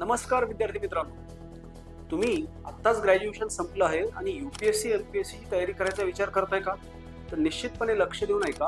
नमस्कार विद्यार्थी मित्रांनो. तुम्ही आत्ताच ग्रॅज्युएशन संपलं आहे आणि U P S C M P S सीची तयारी करायचा विचार करताय का? तर निश्चितपणे लक्ष देऊ नये का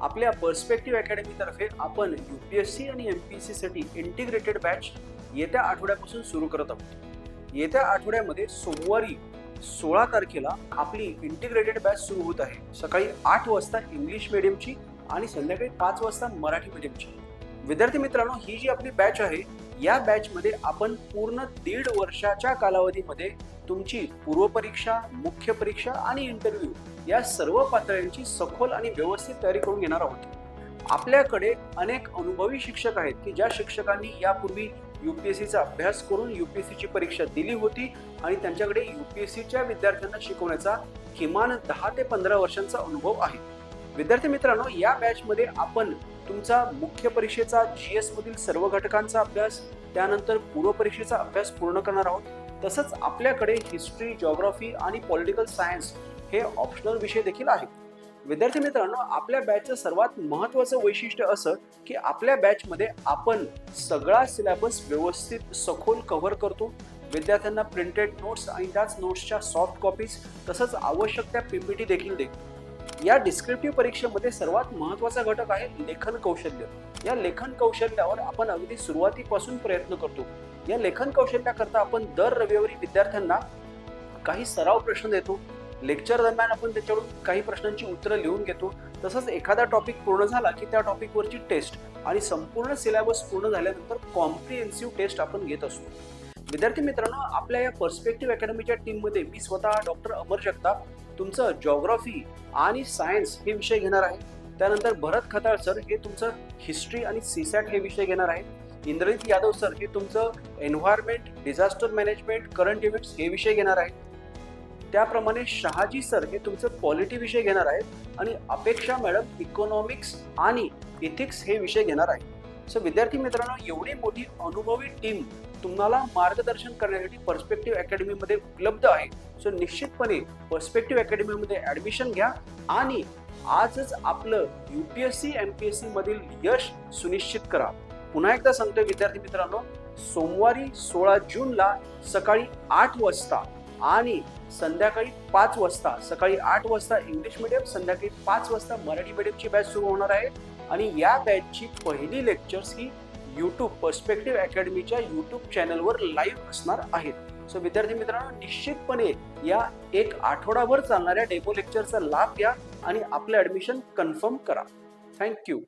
आपल्या पर्स्पेक्टिव्ह अकॅडमीतर्फे आपण यू पी एस सी आणि एम पी एस सीसाठी इंटिग्रेटेड बॅच येत्या आठवड्यापासून सुरू करत आहोत. येत्या आठवड्यामध्ये सोमवारी सोळा तारखेला आपली इंटिग्रेटेड बॅच सुरू होत आहे. सकाळी आठ वाजता इंग्लिश मिडियमची आणि संध्याकाळी पाच वाजता मराठी मिडियमची विद्यार्थी मित्रांनो ही जी आपली बॅच आहे या बॅचमध्ये आपण पूर्ण दीड वर्षाच्या कालावधीमध्ये तुमची पूर्वपरीक्षा मुख्य परीक्षा आणि इंटरव्ह्यू या सर्व पातळ्यांची सखोल आणि व्यवस्थित तयारी करून घेणार आहोत. आपल्याकडे अनेक अनुभवी शिक्षक आहेत की ज्या शिक्षकांनी यापूर्वी यू पी एस सीचा अभ्यास करून यू पी एस सीची परीक्षा दिली होती आणि त्यांच्याकडे यू पी एस सीच्या विद्यार्थ्यांना शिकवण्याचा किमान दहा ते पंधरा वर्षांचा अनुभव आहे. विद्यार्थी मित्रांनो या बॅचमध्ये आपण तुमचा मुख्य परीक्षेचा जी एस मधील सर्व घटकांचा अभ्यास त्यानंतर पूर्वपरीक्षेचा अभ्यास पूर्ण करणार आहोत. तसंच आपल्याकडे हिस्ट्री जॉग्राफी आणि पॉलिटिकल सायन्स हे ऑप्शनल विषय देखील आहेत. विद्यार्थी मित्रांनो आपल्या बॅचचं सर्वात महत्त्वाचं वैशिष्ट्य असं की आपल्या बॅचमध्ये आपण सगळा सिलेबस व्यवस्थित सखोल कव्हर करतो. विद्यार्थ्यांना प्रिंटेड नोट्स आणि त्याच नोट्सच्या सॉफ्ट कॉपीज तसंच आवश्यक त्या पीपीटी देखील देतो. या डिस्क्रिप्टिव्ह परीक्षेमध्ये सर्वात महत्त्वाचा घटक आहे लेखन कौशल्य. या लेखन कौशल्यावर आपण अगदी सुरुवातीपासून प्रयत्न करतो. या लेखन कौशल्याकरता आपण दर रविवारी विद्यार्थ्यांना काही सराव प्रश्न देतो. लेक्चर दरम्यान आपण त्याच्याकडून काही प्रश्नांची उत्तरं लिहून घेतो. तसंच एखादा टॉपिक पूर्ण झाला की त्या टॉपिकवरची टेस्ट आणि संपूर्ण सिलेबस पूर्ण झाल्यानंतर कॉम्प्रिहेन्सिव्ह टेस्ट आपण घेत असतो. विद्यार्थी मित्रांनो आपल्या या पर्स्पेक्टिव्ह अकॅडमीच्या टीममध्ये मी स्वतः डॉक्टर अमर जगताप तुमचं जॉग्रॉफी आणि सायन्स हे विषय घेणार आहे. त्यानंतर भरत खताळ सर हे तुमचं हिस्ट्री आणि सीसॅट हे विषय घेणार आहेत इंद्रजित यादव सर हे तुमचं environment disaster management current events हे विषय घेणार आहेत त्याप्रमाणे शहाजी सर हे तुमचं पॉलिटी विषय घेणार आहेत आणि अपेक्षा मॅडम इकॉनॉमिक्स आणि इथिक्स हे विषय घेणार आहेत सो विद्यार्थी मित्रांनो एवढी मोठी अनुभवी टीम तुम्हाला मार्गदर्शन करण्यासाठी पर्स्पेक्टिव्ह अकॅडमीमध्ये उपलब्ध आहे. सो निश्चितपणे पर्स्पेक्टिव्ह अकॅडमीमध्ये ॲडमिशन घ्या आणि आजच आपलं U P S C M P S सीमधील यश सुनिश्चित करा. पुन्हा एकदा सांगतोय विद्यार्थी मित्रांनो सोमवारी सोळा जूनला सकाळी आठ वाजता आणि संध्याकाळी पाच वाजता सकाळी आठ वाजता इंग्लिश मिडियम संध्याकाळी पाच वाजता मराठी मिडियमची बॅच सुरू होणार आहे. आणि या बॅचची पहिली लेक्चर्स ही यूट्यूब पर्स्पेक्टिव्ह अकॅडमीच्या यूट्यूब चॅनलवर लाईव्ह असणार आहेत. सो विद्यार्थी मित्रांनो निश्चितपणे या एक आठवडाभर चालणाऱ्या डेमो लेक्चरचा लाभ घ्या आणि आपलं ॲडमिशन कन्फर्म करा. थँक्यू